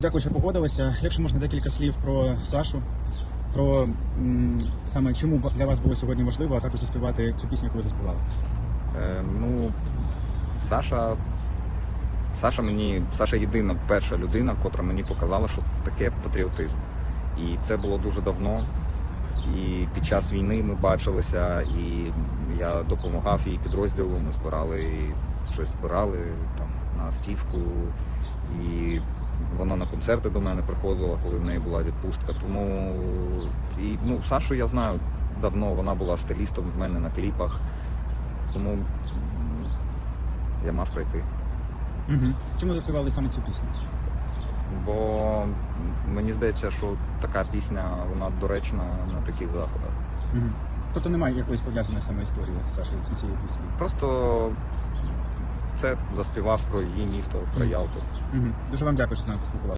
Дякую, що погодилися. Якщо можна декілька слів про Сашу, про м, саме чому для вас було сьогодні важливо, а також заспівати цю пісню, яку ви заспівали. Е, ну, Саша. Саша мені, Саша єдина перша людина, котра мені показала, що таке патріотизм. І це було дуже давно. І під час війни ми бачилися, і я допомагав їй підрозділу. Ми збирали щось збирали там на автівку. І вона на концерти до мене приходила, коли в неї була відпустка. Тому і ну, Сашу я знаю давно, вона була стилістом в мене на кліпах. Тому я мав прийти. Угу. Чому заспівали саме цю пісню? Бо мені здається, що така пісня вона доречна на таких заходах. Угу. Тобто немає якоїсь пов'язаної саме історії з Сашою з цією піснею. Просто це заспівав про її місто, про Ялту. Дуже вам дякую, що з нами поспілкувалися.